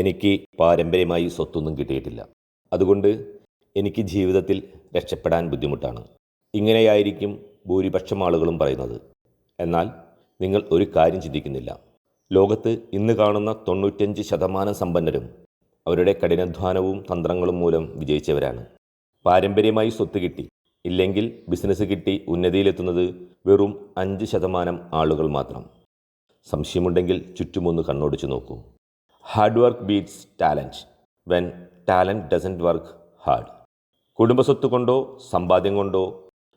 എനിക്ക് പാരമ്പര്യമായി സ്വത്തൊന്നും കിട്ടിയിട്ടില്ല. അതുകൊണ്ട് എനിക്ക് ജീവിതത്തിൽ രക്ഷപ്പെടാൻ ബുദ്ധിമുട്ടാണ്. ഇങ്ങനെയായിരിക്കും ഭൂരിപക്ഷം ആളുകളും പറയുന്നത്. എന്നാൽ നിങ്ങൾ ഒരു കാര്യം ചിന്തിക്കുന്നില്ല. ലോകത്ത് ഇന്ന് കാണുന്ന തൊണ്ണൂറ്റഞ്ച് ശതമാനം സമ്പന്നരും അവരുടെ കഠിനാധ്വാനവും തന്ത്രങ്ങളും മൂലം വിജയിച്ചവരാണ്. പാരമ്പര്യമായി സ്വത്ത് കിട്ടി. ഇല്ലെങ്കിൽ ബിസിനസ് കിട്ടി ഉന്നതിയിലെത്തുന്നത് വെറും അഞ്ച് ശതമാനം ആളുകൾ മാത്രം. സംശയമുണ്ടെങ്കിൽ ചുറ്റുമൊന്ന് കണ്ണോടിച്ച് നോക്കൂ. Hard work beats talent when talent doesn't work hard കുടുംബസ്വത്ത് കൊണ്ടോ സമ്പാദ്യം കൊണ്ടോ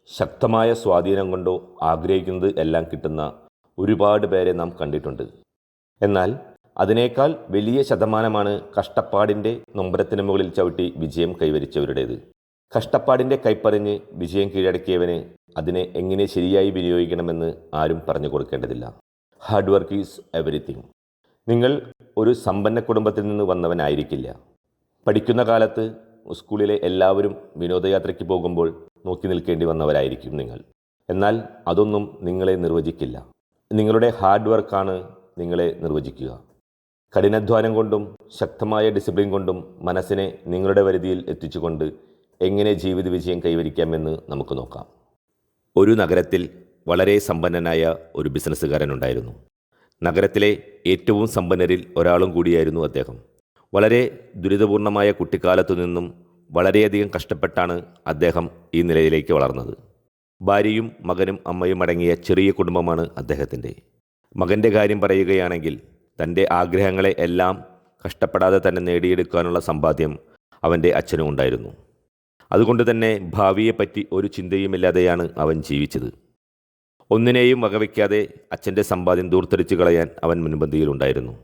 ശക്തമായ സ്വാധീനം കൊണ്ടോ ആഗ്രഹിക്കുന്നത് എല്ലാം കിട്ടുന്ന ഒരുപാട് പേരെ നാം കണ്ടിട്ടുണ്ട്. എന്നാൽ അതിനേക്കാൾ വലിയ ശതമാനമാണ് കഷ്ടപ്പാടിന്റെ നൊമ്പരത്തിന് മുകളിൽ ചവിട്ടി വിജയം കൈവരിച്ചവരുടേത്. കഷ്ടപ്പാടിന്റെ കൈപ്പറിഞ്ഞ് വിജയം കീഴടക്കിയവന് അതിനെ എങ്ങനെ ശരിയായി വിനിയോഗിക്കണമെന്ന് ആരും പറഞ്ഞു കൊടുക്കേണ്ടതില്ല. ഹാർഡ് വർക്ക് ഈസ് എവറിത്തിങ് നിങ്ങൾ ഒരു സമ്പന്ന കുടുംബത്തിൽ നിന്ന് വന്നവനായിരിക്കില്ല. പഠിക്കുന്ന കാലത്ത് സ്കൂളിലെ എല്ലാവരും വിനോദയാത്രയ്ക്ക് പോകുമ്പോൾ നോക്കി നിൽക്കേണ്ടി വന്നവരായിരിക്കും നിങ്ങൾ. എന്നാൽ അതൊന്നും നിങ്ങളെ നിർവചിക്കില്ല. നിങ്ങളുടെ ഹാർഡ് വർക്കാണ് നിങ്ങളെ നിർവചിക്കുക. കഠിനാധ്വാനം കൊണ്ടും ശക്തമായ ഡിസിപ്ലിൻ കൊണ്ടും മനസ്സിനെ നിങ്ങളുടെ പരിധിയിൽ എത്തിച്ചുകൊണ്ട് എങ്ങനെ ജീവിത വിജയം കൈവരിക്കാമെന്ന് നമുക്ക് നോക്കാം. ഒരു നഗരത്തിൽ വളരെ സമ്പന്നനായ ഒരു ബിസിനസ്സുകാരനുണ്ടായിരുന്നു നഗരത്തിലെ ഏറ്റവും സമ്പന്നരിൽ ഒരാളും കൂടിയായിരുന്നു അദ്ദേഹം. വളരെ ദുരിതപൂർണമായ കുട്ടിക്കാലത്തു നിന്നും വളരെയധികം കഷ്ടപ്പെട്ടാണ് അദ്ദേഹം ഈ നിലയിലേക്ക് വളർന്നത്. ഭാര്യയും മകനും അമ്മയും അടങ്ങിയ ചെറിയ കുടുംബമാണ് അദ്ദേഹത്തിന്റെ. മകന്റെ കാര്യം പറയുകയാണെങ്കിൽ തന്റെ ആഗ്രഹങ്ങളെ എല്ലാം കഷ്ടപ്പെടാതെ തന്നെ നേടിയെടുക്കാനുള്ള സമ്പാദ്യം അവന്റെ അച്ഛനും ഉണ്ടായിരുന്നു. അതുകൊണ്ട് തന്നെ ഭാവിയെപ്പറ്റി ഒരു ചിന്തയുമില്ലാതെയാണ് അവൻ ജീവിച്ചത്. ഒന്നിനെയും വകവയ്ക്കാതെ അച്ഛന്റെ സമ്പാദ്യം ദൂർത്തടിച്ചു കളയാൻ അവൻ മുൻപന്തിയിലുണ്ടായിരുന്നു.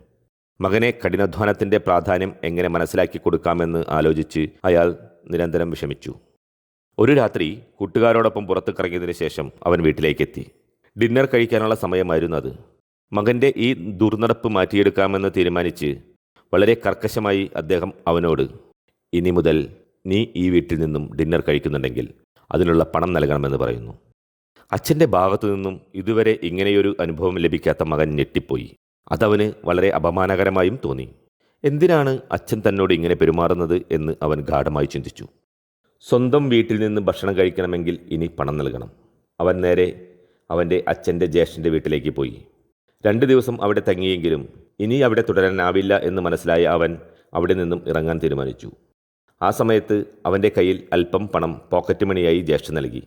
മകനെ കഠിനാധ്വാനത്തിന്റെ പ്രാധാന്യം എങ്ങനെ മനസ്സിലാക്കി കൊടുക്കാമെന്ന് ആലോചിച്ച് അയാൾ നിരന്തരം വിഷമിച്ചു. ഒരു രാത്രി കൂട്ടുകാരോടൊപ്പം പുറത്ത് കറങ്ങിയതിനു ശേഷം അവൻ വീട്ടിലേക്കെത്തി. ഡിന്നർ കഴിക്കാനുള്ള സമയമായിരുന്നു അത്. മകന്റെ ഈ ദുർനടപ്പ് മാറ്റിയെടുക്കാമെന്ന് തീരുമാനിച്ച് വളരെ കർക്കശമായി അദ്ദേഹം അവനോട് ഇനി മുതൽ നീ ഈ വീട്ടിൽ നിന്നും ഡിന്നർ കഴിക്കുന്നുണ്ടെങ്കിൽ അതിനുള്ള പണം നൽകണമെന്ന് പറയുന്നു. അച്ഛന്റെ ഭാഗത്തു നിന്നും ഇതുവരെ ഇങ്ങനെയൊരു അനുഭവം ലഭിക്കാത്ത മകൻ ഞെട്ടിപ്പോയി. അതവന് വളരെ അപമാനകരമായും തോന്നി. എന്തിനാണ് അച്ഛൻ തന്നോട് ഇങ്ങനെ പെരുമാറുന്നത് എന്ന് അവൻ ഗാഠമായി ചിന്തിച്ചു. സ്വന്തം വീട്ടിൽ നിന്ന് ഭക്ഷണം കഴിക്കണമെങ്കിൽ ഇനി പണം നൽകണം. അവൻ നേരെ അവന്റെ അച്ഛന്റെ ജ്യേഷ്ഠന്റെ വീട്ടിലേക്ക് പോയി. രണ്ട് ദിവസം അവിടെ തങ്ങിയെങ്കിലും ഇനി അവിടെ തുടരാനാവില്ല എന്ന് മനസ്സിലായ അവൻ അവിടെ നിന്നും ഇറങ്ങാൻ തീരുമാനിച്ചു. ആ സമയത്ത് അവന്റെ കയ്യിൽ അല്പം പണം പോക്കറ്റ് മണിയായി ജ്യേഷ്ഠ നൽകി.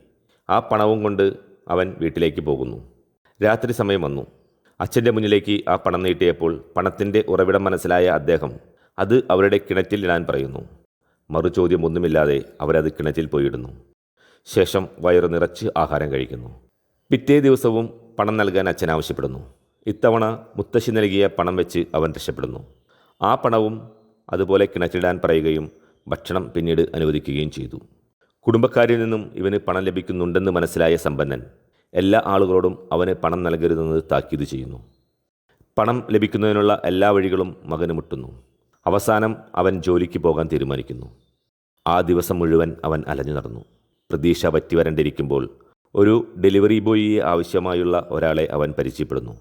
ആ പണവും കൊണ്ട് അവൻ വീട്ടിലേക്ക് പോകുന്നു. രാത്രി സമയം വന്നു. അച്ഛന്റെ മുന്നിലേക്ക് ആ പണം നീട്ടിയപ്പോൾ പണത്തിന്റെ ഉറവിടം മനസ്സിലായ അദ്ദേഹം അത് അവരുടെ കിണറ്റിൽ ഇടാൻ പറയുന്നു. മറുചോദ്യം ഒന്നുമില്ലാതെ അവരത് കിണറ്റിൽ പോയിടുന്നു. ശേഷം വയറു നിറച്ച് ആഹാരം കഴിക്കുന്നു. പിറ്റേ ദിവസവും പണം നൽകാൻ അച്ഛൻ ആവശ്യപ്പെടുന്നു. ഇത്തവണ മുത്തശ്ശി നൽകിയ പണം വെച്ച് അവൻ രക്ഷപ്പെടുന്നു. ആ പണവും അതുപോലെ കിണറ്റിടാൻ പറയുകയും ഭക്ഷണം പിന്നീട് അനുവദിക്കുകയും ചെയ്തു. കുടുംബക്കാരിൽ നിന്നും ഇവന് പണം ലഭിക്കുന്നുണ്ടെന്ന് മനസ്സിലായ സമ്പന്നൻ എല്ലാ ആളുകളോടും അവന് പണം നൽകരുതെന്ന് താക്കീത് ചെയ്യുന്നു. പണം ലഭിക്കുന്നതിനുള്ള എല്ലാ വഴികളും മകന് മുട്ടുന്നു. അവസാനം അവൻ ജോലിക്ക് പോകാൻ തീരുമാനിക്കുന്നു. ആ ദിവസം മുഴുവൻ അവൻ അലഞ്ഞു നടന്നു. പ്രതീക്ഷ പറ്റി വരണ്ടിരിക്കുമ്പോൾ ഒരു ഡെലിവറി ബോയിയെ ആവശ്യമായുള്ള ഒരാളെ അവൻ പരിചയപ്പെടുന്നു.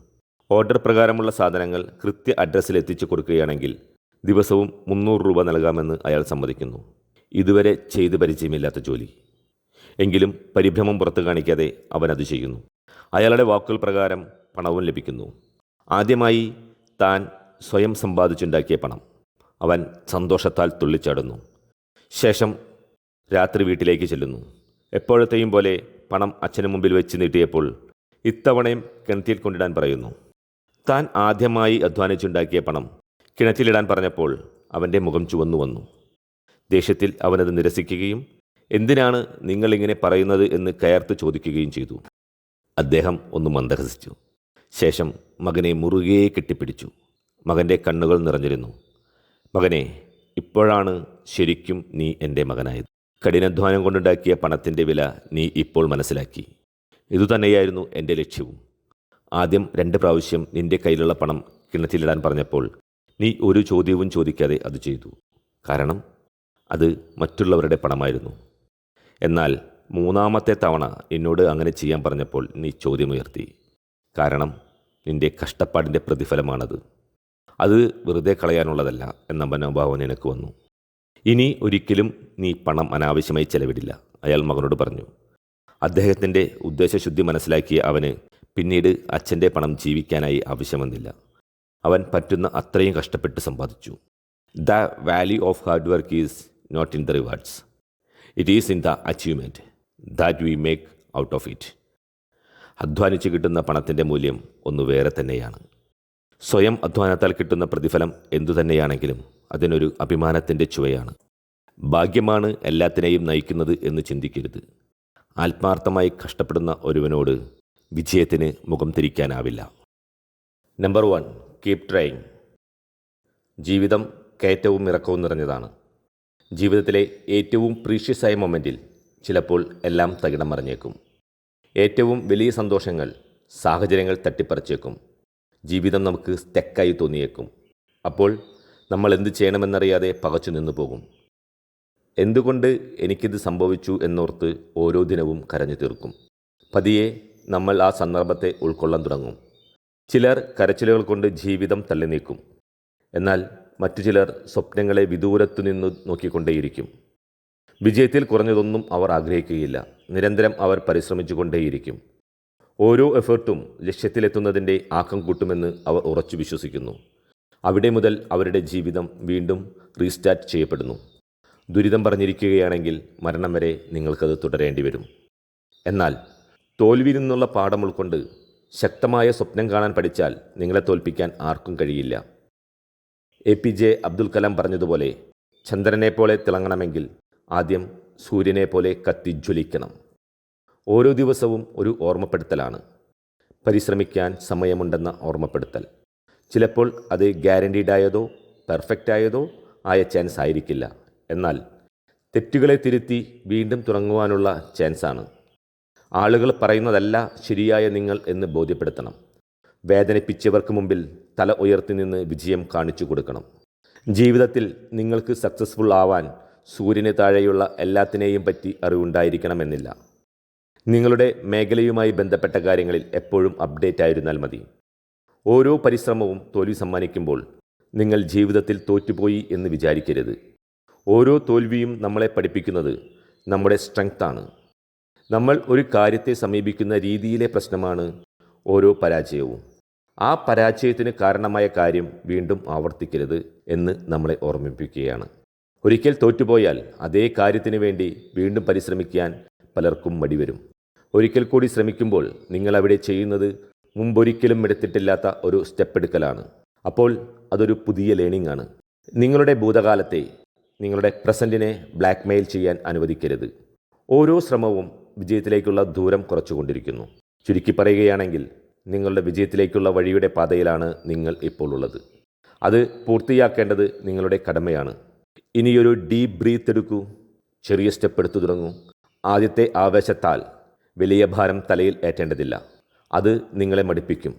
ഓർഡർ പ്രകാരമുള്ള സാധനങ്ങൾ കൃത്യ അഡ്രസ്സിൽ എത്തിച്ചു കൊടുക്കുകയാണെങ്കിൽ ദിവസവും മുന്നൂറ് രൂപ നൽകാമെന്ന് അയാൾ സമ്മതിക്കുന്നു. ഇതുവരെ ചെയ്ത് പരിചയമില്ലാത്ത ജോലി. എങ്കിലും പരിഭ്രമം പുറത്തു കാണിക്കാതെ അവൻ അത് ചെയ്യുന്നു. അയാളുടെ വാക്കുകൾ പ്രകാരം പണവും ലഭിക്കുന്നു. ആദ്യമായി താൻ സ്വയം സമ്പാദിച്ചുണ്ടാക്കിയ പണം. അവൻ സന്തോഷത്താൽ തുള്ളിച്ചാടുന്നു. ശേഷം രാത്രി വീട്ടിലേക്ക് ചെല്ലുന്നു. എപ്പോഴത്തെയും പോലെ പണം അച്ഛന് മുമ്പിൽ വെച്ച് നീട്ടിയപ്പോൾ ഇത്തവണയും കിണറ്റിൽ കൊണ്ടിടാൻ പറയുന്നു. താൻ ആദ്യമായി അധ്വാനിച്ചുണ്ടാക്കിയ പണം കിണറ്റിലിടാൻ പറഞ്ഞപ്പോൾ അവന്റെ മുഖം ചുവന്നു വന്നു ദേഷ്യത്തിൽ അവനത് നിരസിക്കുകയും എന്തിനാണ് നിങ്ങളിങ്ങനെ പറയുന്നത് എന്ന് കയർത്ത് ചോദിക്കുകയും ചെയ്തു. അദ്ദേഹം ഒന്ന് മന്ദഹസിച്ചു. ശേഷം മകനെ മുറുകെ കെട്ടിപ്പിടിച്ചു. മകന്റെ കണ്ണുകൾ നിറഞ്ഞിരുന്നു. മകനെ ഇപ്പോഴാണ് ശരിക്കും നീ എന്റെ മകനായത്. കഠിനാധ്വാനം കൊണ്ടുണ്ടാക്കിയ പണത്തിന്റെ വില നീ ഇപ്പോൾ മനസ്സിലാക്കി. ഇതുതന്നെയായിരുന്നു എന്റെ ലക്ഷ്യവും. ആദ്യം രണ്ട് പ്രാവശ്യം നിന്റെ കയ്യിലുള്ള പണം കിണറ്റിലിടാൻ പറഞ്ഞപ്പോൾ നീ ഒരു ചോദ്യവും ചോദിക്കാതെ അത് ചെയ്തു. കാരണം അത് മറ്റുള്ളവരുടെ പണമായിരുന്നു. എന്നാൽ മൂന്നാമത്തെ തവണ എന്നോട് അങ്ങനെ ചെയ്യാൻ പറഞ്ഞപ്പോൾ നീ ചോദ്യമുയർത്തി. കാരണം നിന്റെ കഷ്ടപ്പാടിന്റെ പ്രതിഫലമാണത്. അത് വെറുതെ കളയാനുള്ളതല്ല എന്ന മനോഭാവം നിനക്ക് വന്നു. ഇനി ഒരിക്കലും നീ പണം അനാവശ്യമായി ചെലവിടില്ല അയാൾ മകനോട് പറഞ്ഞു. അദ്ദേഹത്തിന്റെ ഉദ്ദേശശുദ്ധി മനസ്സിലാക്കിയ അവന് പിന്നീട് അച്ഛന്റെ പണം ജീവിക്കാനായി ആവശ്യം വന്നില്ല അവൻ പറ്റുന്ന അത്രയും കഷ്ടപ്പെട്ട് സമ്പാദിച്ചു. The value of hard work is not in the rewards it is in the achievement that we make out of it അധ്വാനിച്ച് കിട്ടുന്ന പണത്തിന്റെ മൂല്യം ഒന്ന് വേറെ തന്നെയാണ്. സ്വയം അധ്വാനത്താൽ കിട്ടുന്ന പ്രതിഫലം എന്തു തന്നെയാണെങ്കിലും അതിനൊരു അഭിമാനത്തിന്റെ ചുവയാണ്. ഭാഗ്യമാണ് എല്ലാത്തിനെയും നയിക്കുന്നത് എന്ന് ചിന്തിക്കരുത്. ആത്മാർത്ഥമായി കഷ്ടപ്പെടുന്ന ഒരുവനോട് വിജയത്തിന് മുഖം തിരിക്കാനാവില്ല. നമ്പർ വൺ കീപ് ട്രൈങ് ജീവിതം കയറ്റവും ഇറക്കവും നിറഞ്ഞതാണ്. ജീവിതത്തിലെ ഏറ്റവും പ്രീഷ്യസായ മൊമെന്റിൽ ചിലപ്പോൾ എല്ലാം തകിടം മറിഞ്ഞേക്കും. ഏറ്റവും വലിയ സന്തോഷങ്ങൾ സാഹചര്യങ്ങൾ തട്ടിപ്പറിച്ചേക്കും. ജീവിതം നമുക്ക് സ്റ്റെക്കായി തോന്നിയേക്കും. അപ്പോൾ നമ്മൾ എന്ത് ചെയ്യണമെന്നറിയാതെ പകച്ചു നിന്നു പോകും. എന്തുകൊണ്ട് എനിക്കിത് സംഭവിച്ചു എന്നോർത്ത് ഓരോ ദിനവും കരഞ്ഞു തീർക്കും. പതിയെ നമ്മൾ ആ സന്ദർഭത്തെ ഉൾക്കൊള്ളാൻ തുടങ്ങും. ചിലർ കരച്ചിലുകൾ കൊണ്ട് ജീവിതം തള്ളി നീക്കും എന്നാൽ മറ്റു ചിലർ സ്വപ്നങ്ങളെ വിദൂരത്തു നിന്ന് നോക്കിക്കൊണ്ടേയിരിക്കും. വിജയത്തിൽ കുറഞ്ഞതൊന്നും അവർ ആഗ്രഹിക്കുകയില്ല. നിരന്തരം അവർ പരിശ്രമിച്ചുകൊണ്ടേയിരിക്കും. ഓരോ എഫേർട്ടും ലക്ഷ്യത്തിലെത്തുന്നതിന്റെ ആക്കം കൂട്ടുമെന്ന് അവർ ഉറച്ചു വിശ്വസിക്കുന്നു. അവിടെ മുതൽ അവരുടെ ജീവിതം വീണ്ടും റീസ്റ്റാർട്ട് ചെയ്യപ്പെടുന്നു. ദുരിതം പറഞ്ഞിരിക്കുകയാണെങ്കിൽ മരണം വരെ നിങ്ങൾക്കത് തുടരേണ്ടി വരും. എന്നാൽ തോൽവിയിൽ നിന്നുള്ള പാഠം ഉൾക്കൊണ്ട് ശക്തമായ സ്വപ്നം കാണാൻ പഠിച്ചാൽ നിങ്ങളെ തോൽപ്പിക്കാൻ ആർക്കും കഴിയില്ല. A P J Abdul Kalam പറഞ്ഞതുപോലെ ചന്ദ്രനെ പോലെ തിളങ്ങണമെങ്കിൽ ആദ്യം സൂര്യനെ പോലെ കത്തിജ്വലിക്കണം. ഓരോ ദിവസവും ഒരു ഓർമ്മപ്പെടുത്തലാണ്. പരിശ്രമിക്കാൻ സമയമുണ്ടെന്ന ഓർമ്മപ്പെടുത്തൽ. ചിലപ്പോൾ അത് ഗ്യാരണ്ടീഡായതോ പെർഫെക്റ്റ് ആയതോ ആയ ചാൻസ് ആയിരിക്കില്ല. എന്നാൽ തെറ്റുകളെ തിരുത്തി വീണ്ടും തുടങ്ങുവാനുള്ള ചാൻസാണ് ആളുകൾ പറയുന്നതല്ല ശരിയായ നിങ്ങൾ എന്ന് ബോധ്യപ്പെടുത്തണം. വേദനിപ്പിച്ചവർക്ക് മുമ്പിൽ തല ഉയർത്തി നിന്ന് വിജയം കാണിച്ചു കൊടുക്കണം. ജീവിതത്തിൽ നിങ്ങൾക്ക് സക്സസ്ഫുൾ ആവാൻ സൂര്യന് താഴെയുള്ള എല്ലാത്തിനെയും പറ്റി അറിവുണ്ടായിരിക്കണമെന്നില്ല. നിങ്ങളുടെ മേഖലയുമായി ബന്ധപ്പെട്ട കാര്യങ്ങളിൽ എപ്പോഴും അപ്ഡേറ്റ് ആയിരുന്നാൽ മതി. ഓരോ പരിശ്രമവും തോൽവി സമ്മാനിക്കുമ്പോൾ നിങ്ങൾ ജീവിതത്തിൽ തോറ്റുപോയി എന്ന് വിചാരിക്കരുത്. ഓരോ തോൽവിയും നമ്മളെ പഠിപ്പിക്കുന്നത് നമ്മുടെ സ്ട്രെങ്ത്താണ് നമ്മൾ ഒരു കാര്യത്തെ സമീപിക്കുന്ന രീതിയിലെ പ്രശ്നമാണ് ഓരോ പരാജയവും. ആ പരാജയത്തിന് കാരണമായ കാര്യം വീണ്ടും ആവർത്തിക്കരുത് എന്ന് നമ്മളെ ഓർമ്മിപ്പിക്കുകയാണ്. ഒരിക്കൽ തോറ്റുപോയാൽ അതേ കാര്യത്തിന് വേണ്ടി വീണ്ടും പരിശ്രമിക്കാൻ പലർക്കും മടിവരും ഒരിക്കൽ കൂടി ശ്രമിക്കുമ്പോൾ നിങ്ങൾ അവിടെ ചെയ്യുന്നത് മുമ്പൊരിക്കലും എടുത്തിട്ടില്ലാത്ത ഒരു സ്റ്റെപ്പ് എടുക്കലാണ്. അപ്പോൾ അതൊരു പുതിയ ലേണിംഗ് ആണ്. നിങ്ങളുടെ ഭൂതകാലത്തെ നിങ്ങളുടെ പ്രസന്റിനെ ബ്ലാക്ക്മെയിൽ ചെയ്യാൻ അനുവദിക്കരുത്. ഓരോ ശ്രമവും വിജയത്തിലേക്കുള്ള ദൂരം കുറച്ചുകൊണ്ടിരിക്കുന്നു. ചുരുക്കി പറയുകയാണെങ്കിൽ നിങ്ങളുടെ വിജയത്തിലേക്കുള്ള വഴിയുടെ പാതയിലാണ് നിങ്ങൾ ഇപ്പോൾ ഉള്ളത്. അത് പൂർത്തിയാക്കേണ്ടത് നിങ്ങളുടെ കടമയാണ്. ഇനിയൊരു ഡീപ് ബ്രീത്ത് എടുക്കൂ. ചെറിയ സ്റ്റെപ്പ് എടുത്തു തുടങ്ങൂ. ആദ്യത്തെ ആവേശത്താൽ വലിയ ഭാരം തലയിൽ ഏറ്റേണ്ടതില്ല. അത് നിങ്ങളെ മടിപ്പിക്കും.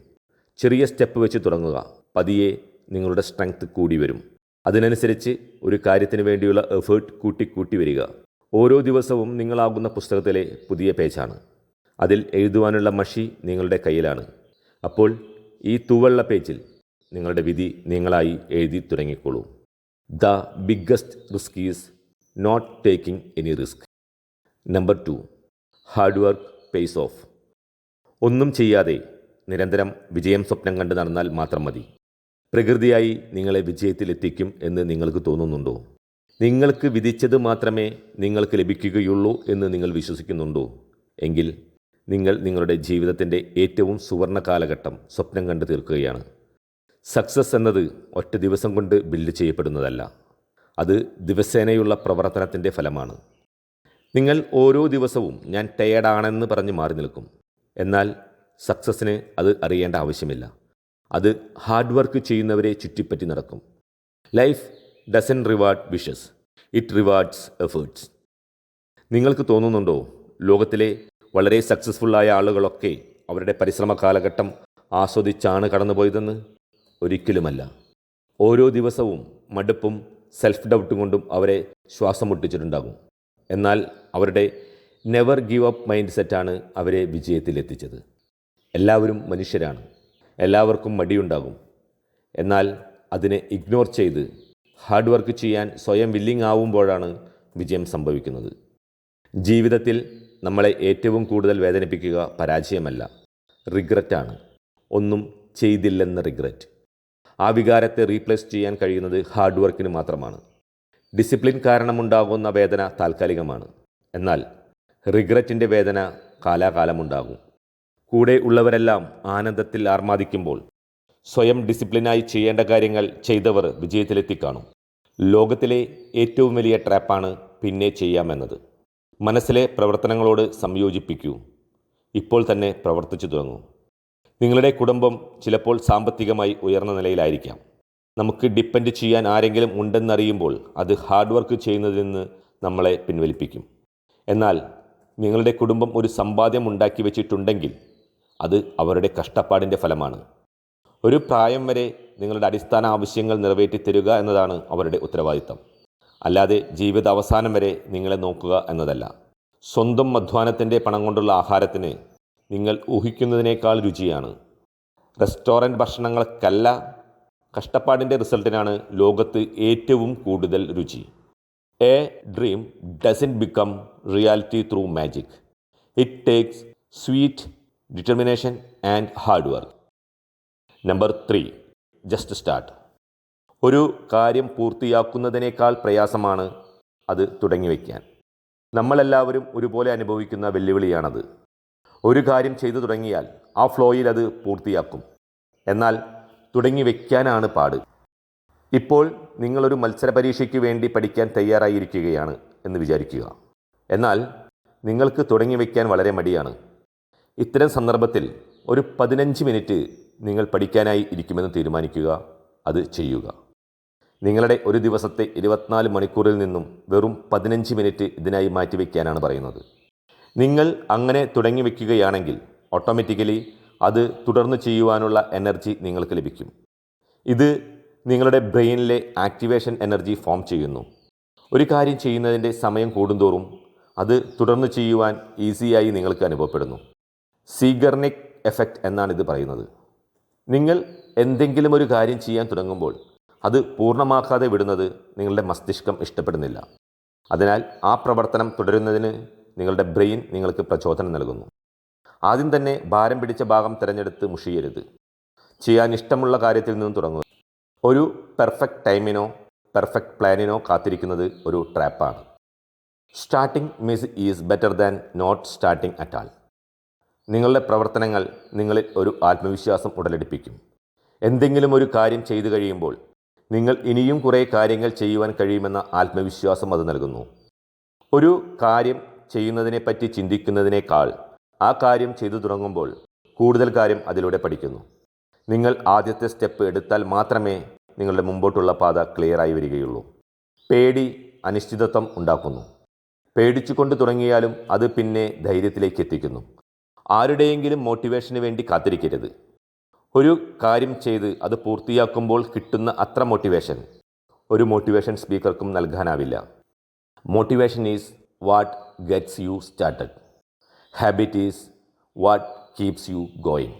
ചെറിയ സ്റ്റെപ്പ് വെച്ച് തുടങ്ങുക. പതിയെ നിങ്ങളുടെ സ്ട്രെങ്ത് കൂടി വരും. അതിനനുസരിച്ച് ഒരു കാര്യത്തിന് വേണ്ടിയുള്ള എഫേർട്ട് കൂട്ടി കൂട്ടി വരിക. ഓരോ ദിവസവും നിങ്ങളാകുന്ന പുസ്തകത്തിലെ പുതിയ പേജാണ് അതിൽ എഴുതുവാനുള്ള മഷി നിങ്ങളുടെ കയ്യിലാണ്. അപ്പോൾ ഈ തൂവെള്ള പേജിൽ നിങ്ങളുടെ വിധി നിങ്ങളായി എഴുതി തുടങ്ങിക്കോളൂ. The biggest risk is not taking any risk. Number two hard work pays off. ഒന്നും ചെയ്യാതെ നിരന്തരം വിജയം സ്വപ്നം കണ്ട് നടന്നാൽ മാത്രം മതി. പ്രകൃതിയായി നിങ്ങളെ വിജയത്തിലെത്തിക്കും എന്ന് നിങ്ങൾക്ക് തോന്നുന്നുണ്ടോ? നിങ്ങൾക്ക് വിധിച്ചത് മാത്രമേ നിങ്ങൾക്ക് ലഭിക്കുകയുള്ളൂ എന്ന് നിങ്ങൾ വിശ്വസിക്കുന്നുണ്ടോ? എങ്കിൽ നിങ്ങൾ നിങ്ങളുടെ ജീവിതത്തിന്റെ ഏറ്റവും സുവർണ കാലഘട്ടം സ്വപ്നം കണ്ടു തീർക്കുകയാണ്. സക്സസ് എന്നത് ഒറ്റ ദിവസം കൊണ്ട് ബിൽഡ് ചെയ്യപ്പെടുന്നതല്ല. അത് ദിവസേനയുള്ള പ്രവർത്തനത്തിന്റെ ഫലമാണ്. നിങ്ങൾ ഓരോ ദിവസവും ഞാൻ ടയേർഡാണെന്ന് പറഞ്ഞ് മാറി നിൽക്കും. എന്നാൽ സക്സസ്സിന് അത് അറിയേണ്ട ആവശ്യമില്ല. അത് ഹാർഡ് വർക്ക് ചെയ്യുന്നവരെ ചുറ്റിപ്പറ്റി നടക്കും. Life doesn't reward wishes it rewards efforts നിങ്ങൾക്ക് തോന്നുന്നുണ്ടോ? ലോകത്തിലെ വളരെ സക്സസ്ഫുള്ളായ ആളുകളൊക്കെ അവരുടെ പരിശ്രമ കാലഘട്ടം ആസ്വദിച്ചാണ് കടന്നുപോയതെന്ന് ഒരിക്കലുമല്ല. ഓരോ ദിവസവും മടുപ്പും സെൽഫ് ഡൗട്ടും കൊണ്ടും അവരെ ശ്വാസം മുട്ടിച്ചിട്ടുണ്ടാകും. എന്നാൽ അവരുടെ നെവർ ഗീവ് അപ്പ് മൈൻഡ് സെറ്റാണ് അവരെ വിജയത്തിലെത്തിച്ചത്. എല്ലാവരും മനുഷ്യരാണ്. എല്ലാവർക്കും മടിയുണ്ടാകും. എന്നാൽ അതിനെ ഇഗ്നോർ ചെയ്ത് ഹാർഡ് വർക്ക് ചെയ്യാൻ സ്വയം വില്ലിങ് ആവുമ്പോഴാണ് വിജയം സംഭവിക്കുന്നത്. ജീവിതത്തിൽ നമ്മളെ ഏറ്റവും കൂടുതൽ വേദനിപ്പിക്കുക പരാജയമല്ല. റിഗ്രറ്റാണ് ഒന്നും ചെയ്തില്ലെന്ന റിഗ്രറ്റ് ആ വികാരത്തെ റീപ്ലേസ് ചെയ്യാൻ കഴിയുന്നത് ഹാർഡ് വർക്കിന് മാത്രമാണ്. ഡിസിപ്ലിൻ കാരണമുണ്ടാകുന്ന വേദന താൽക്കാലികമാണ്. എന്നാൽ റിഗ്രറ്റിന്റെ വേദന കാലാകാലമുണ്ടാകും. കൂടെ ഉള്ളവരെല്ലാം ആനന്ദത്തിൽ ആർമാദിക്കുമ്പോൾ സ്വയം ഡിസിപ്ലിനായി ചെയ്യേണ്ട കാര്യങ്ങൾ ചെയ്തവർ വിജയത്തിലെത്തിക്കാണും. ലോകത്തിലെ ഏറ്റവും വലിയ ട്രാപ്പാണ് പിന്നെ ചെയ്യാമെന്നത്. മനസ്സിലെ പ്രവർത്തനങ്ങളോട് സംയോജിപ്പിക്കൂ. ഇപ്പോൾ തന്നെ പ്രവർത്തിച്ചു തുടങ്ങൂ. നിങ്ങളുടെ കുടുംബം ചിലപ്പോൾ സാമ്പത്തികമായി ഉയർന്ന നിലയിലായിരിക്കാം. നമുക്ക് ഡിപ്പെൻഡ് ചെയ്യാൻ ആരെങ്കിലും ഉണ്ടെന്നറിയുമ്പോൾ അത് ഹാർഡ് വർക്ക് ചെയ്യുന്നതിൽ നിന്ന് നമ്മളെ പിൻവലിപ്പിക്കും. എന്നാൽ നിങ്ങളുടെ കുടുംബം ഒരു സമ്പാദ്യം ഉണ്ടാക്കി വെച്ചിട്ടുണ്ടെങ്കിൽ അത് അവരുടെ കഷ്ടപ്പാടിന്റെ ഫലമാണ്. ഒരു പ്രായം വരെ നിങ്ങളുടെ അടിസ്ഥാന ആവശ്യങ്ങൾ നിറവേറ്റി തരിക എന്നതാണ് അവരുടെ ഉത്തരവാദിത്തം. അല്ലാതെ ജീവിത അവസാനം വരെ നിങ്ങളെ നോക്കുക എന്നതല്ല. സ്വന്തം അധ്വാനത്തിന്റെ പണം കൊണ്ടുള്ള ആഹാരത്തിന് നിങ്ങൾ ഊഹിക്കുന്നതിനേക്കാൾ രുചിയാണ്. റെസ്റ്റോറന്റ് ഭക്ഷണങ്ങൾക്കല്ല കഷ്ടപ്പാടിന്റെ റിസൾട്ടിനാണ് ലോകത്ത് ഏറ്റവും കൂടുതൽ രുചി. A dream doesn't become reality through magic. It takes sweat determination and hard work. Number three just start. ഒരു കാര്യം പൂർത്തിയാക്കുന്നതിനേക്കാൾ പ്രയാസമാണ് അത് തുടങ്ങി വയ്ക്കാൻ. നമ്മളെല്ലാവരും ഒരുപോലെ അനുഭവിക്കുന്ന വെല്ലുവിളിയാണത്. ഒരു കാര്യം ചെയ്തു തുടങ്ങിയാൽ ആ ഫ്ലോയിൽ അത് പൂർത്തിയാക്കും. എന്നാൽ തുടങ്ങി വയ്ക്കാനാണ് പാട്. ഇപ്പോൾ നിങ്ങളൊരു മത്സര പരീക്ഷയ്ക്ക് വേണ്ടി പഠിക്കാൻ തയ്യാറായിരിക്കുകയാണ് എന്ന് വിചാരിക്കുക. എന്നാൽ നിങ്ങൾക്ക് തുടങ്ങി വയ്ക്കാൻ വളരെ മടിയാണ്. ഇത്തരം സന്ദർഭത്തിൽ ഒരു പതിനഞ്ച് മിനിറ്റ് നിങ്ങൾ പഠിക്കാനായി ഇരിക്കുമെന്ന് തീരുമാനിക്കുക അത് ചെയ്യുക. നിങ്ങളുടെ ഒരു ദിവസത്തെ ഇരുപത്തിനാല് മണിക്കൂറിൽ നിന്നും വെറും പതിനഞ്ച് മിനിറ്റ് ഇതിനായി മാറ്റിവെക്കാനാണ് പറയുന്നത്. നിങ്ങൾ അങ്ങനെ തുടങ്ങി വയ്ക്കുകയാണെങ്കിൽ ഓട്ടോമാറ്റിക്കലി അത് തുടർന്ന് ചെയ്യുവാനുള്ള എനർജി നിങ്ങൾക്ക് ലഭിക്കും. ഇത് നിങ്ങളുടെ ബ്രെയിനിലെ ആക്ടിവേഷൻ എനർജി ഫോം ചെയ്യുന്നു. ഒരു കാര്യം ചെയ്യുന്നതിന്റെ സമയം കൂടുന്തോറും അത് തുടർന്ന് ചെയ്യുവാൻ ഈസിയായി നിങ്ങൾക്ക് അനുഭവപ്പെടുന്നു. സീഗർണിക് എഫക്റ്റ് എന്നാണ് ഇത് പറയുന്നത്. നിങ്ങൾ എന്തെങ്കിലും ഒരു കാര്യം ചെയ്യാൻ തുടങ്ങുമ്പോൾ അത് പൂർണമാക്കാതെ വിടുന്നത് നിങ്ങളുടെ മസ്തിഷ്കം ഇഷ്ടപ്പെടുന്നില്ല. അതിനാൽ ആ പ്രവർത്തനം തുടരുന്നതിന് നിങ്ങളുടെ ബ്രെയിൻ നിങ്ങൾക്ക് പ്രചോദനം നൽകുന്നു. ആദ്യം തന്നെ ഭാരം പിടിച്ച ഭാഗം തിരഞ്ഞെടുത്ത് മുഷിയരുത്. ചെയ്യാൻ ഇഷ്ടമുള്ള കാര്യത്തിൽ നിന്നും തുടങ്ങുക. ഒരു പെർഫെക്റ്റ് ടൈമിനോ പെർഫെക്റ്റ് പ്ലാനിനോ കാത്തിരിക്കുന്നത് ഒരു ട്രാപ്പാണ് starting messy is better than not starting at all നിങ്ങളുടെ പ്രവർത്തനങ്ങൾ നിങ്ങളിൽ ഒരു ആത്മവിശ്വാസം ഉടലെടുപ്പിക്കും. എന്തെങ്കിലും ഒരു കാര്യം ചെയ്തു കഴിയുമ്പോൾ നിങ്ങൾ ഇനിയും കുറേ കാര്യങ്ങൾ ചെയ്യുവാൻ കഴിയുമെന്ന ആത്മവിശ്വാസം അത് നൽകുന്നു. ഒരു കാര്യം ചെയ്യുന്നതിനെപ്പറ്റി ചിന്തിക്കുന്നതിനേക്കാൾ ആ കാര്യം ചെയ്തു തുടങ്ങുമ്പോൾ കൂടുതൽ കാര്യം അതിലൂടെ പഠിക്കുന്നു. നിങ്ങൾ ആദ്യത്തെ സ്റ്റെപ്പ് എടുത്താൽ മാത്രമേ നിങ്ങളുടെ മുമ്പോട്ടുള്ള പാത ക്ലിയറായി വരികയുള്ളൂ. പേടി അനിശ്ചിതത്വം ഉണ്ടാക്കുന്നു. പേടിച്ചുകൊണ്ട് തുടങ്ങിയാലും അത് പിന്നെ ധൈര്യത്തിലേക്ക് എത്തിക്കുന്നു. ആരുടെയെങ്കിലും മോട്ടിവേഷന് വേണ്ടി കാത്തിരിക്കരുത്. ഒരു കാര്യം ചെയ്ത് അത് പൂർത്തിയാക്കുമ്പോൾ കിട്ടുന്ന അത്ര മോട്ടിവേഷൻ ഒരു മോട്ടിവേഷൻ സ്പീക്കർക്കും നൽകാനാവില്ല. Motivation is what gets you started habit is what keeps you going